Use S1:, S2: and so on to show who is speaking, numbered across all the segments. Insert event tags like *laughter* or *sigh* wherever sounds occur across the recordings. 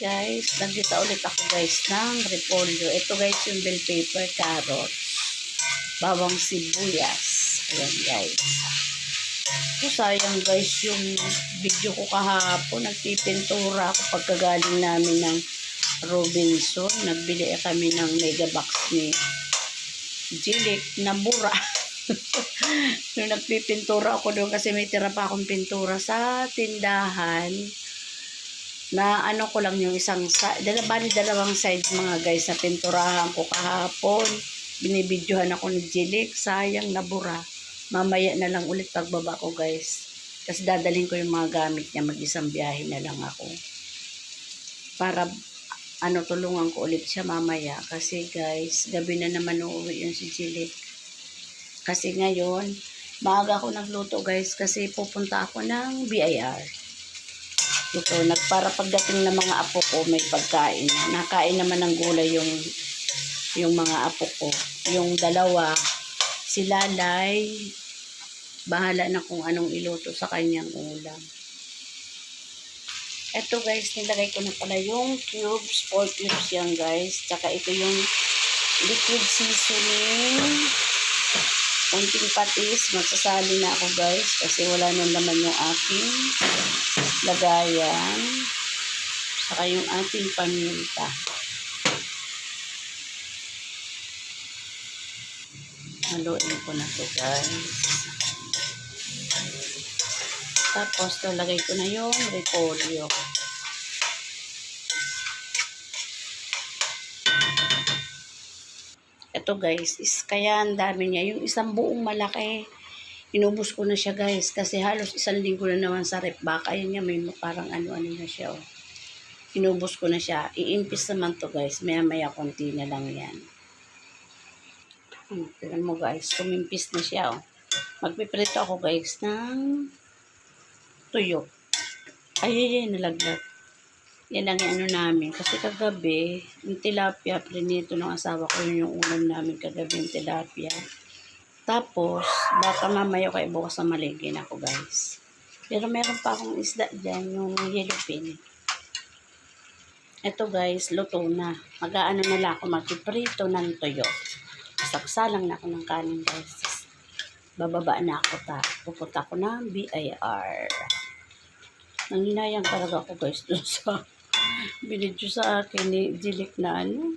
S1: Guys, nagkita ulit ako guys ng repolyo. Ito guys yung bell pepper, carrots, bawang sibuyas. Ayan guys. So, sayang guys yung video ko kahapon. Nagpipintura ako pagkagaling namin ng Robinson. Nagbili kami ng mega box ni Jilik na bura. *laughs* Nung nagpipintura ako doon kasi may tira pa akong pintura sa tindahan na ano ko lang yung isang sa dala dalawang side mga guys na pinturahan ko kahapon. Binibidyohan ako ni Jilik sayang nabura. Mamaya na lang ulit pagbaba ko guys. Kasi dadalhin ko yung mga gamit niya. Mag isang biyahe na lang ako. Para ano tulungan ko ulit siya mamaya. Kasi guys gabi na naman uuwi yun si Jilik kasi ngayon maaga ako nagluto guys. Kasi pupunta ako ng BIR ito, nagpara pagdating ng mga apo ko, may pagkain. Nakain naman ng gulay yung yung mga apo ko. Yung dalawa, si Lalay, bahala na kung anong iluto sa kanyang ulam. Ito guys, nilagay ko na pala yung cubes, 4 cubes yan guys. Tsaka ito yung liquid seasoning. Kunting patis, magsasali na ako guys kasi wala nang laman yung aking lagayan. Saka yung ating paminta. Haluin ko na to guys. Tapos lalagay ko na yung repolyo. Ito guys, is kaya ang dami niya. Yung isang buong malaki, inubos ko na siya guys. Kasi halos isang linggo na naman sa rep. Baka yun niya, may parang ano-ano na siya. Oh. Inubos ko na siya. Iimpis naman to guys. Maya maya konti na lang yan. Hmm, tignan mo guys, kumimpis na siya. Oh. Magpiprito ako guys ng tuyo. Ay, ay, ay, nalaglag. Yan ang ano namin. Kasi kagabi, yung tilapia, prinito ng asawa ko, yun yung ulam namin kagabi, yung tilapia. Tapos, baka mamaya kayo bukas na maligin ako, guys. Pero meron pa akong isda dyan, yung yellowfin. Ito, guys, luto na. Mag-aano na ako, magpiprito ng tuyo. Saksalang na ako ng kanin, guys. Bababa na ako ta. Pupunta ako ng BIR. Nanginayang talaga ako, guys, dun sa binidyo sa akin ni Jilik na ano.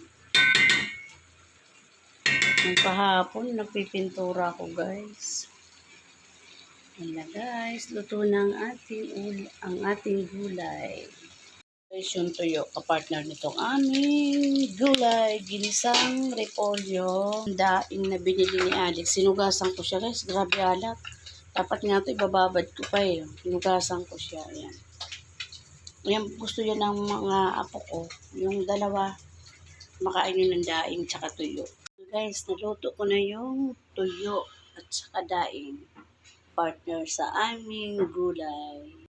S1: Nung kahapon, nagpipintura ko guys. Yan na guys, luto ng ating ul ang ating gulay. Guys, yung tuyo, kapartner nitong aming gulay, ginisang repolyo. Daing na binili ni Alex. Sinugasan ko siya guys, grabe alat. Dapat nga ito, ibababad ko pa eh. Sinugasan ko siya, ayan. Yan, gusto yan ng mga apo ko. Yung dalawa, makain yun ng daing tsaka tuyo. Guys, naluto ko na yung tuyo at saka daing. Partner sa aming gulay.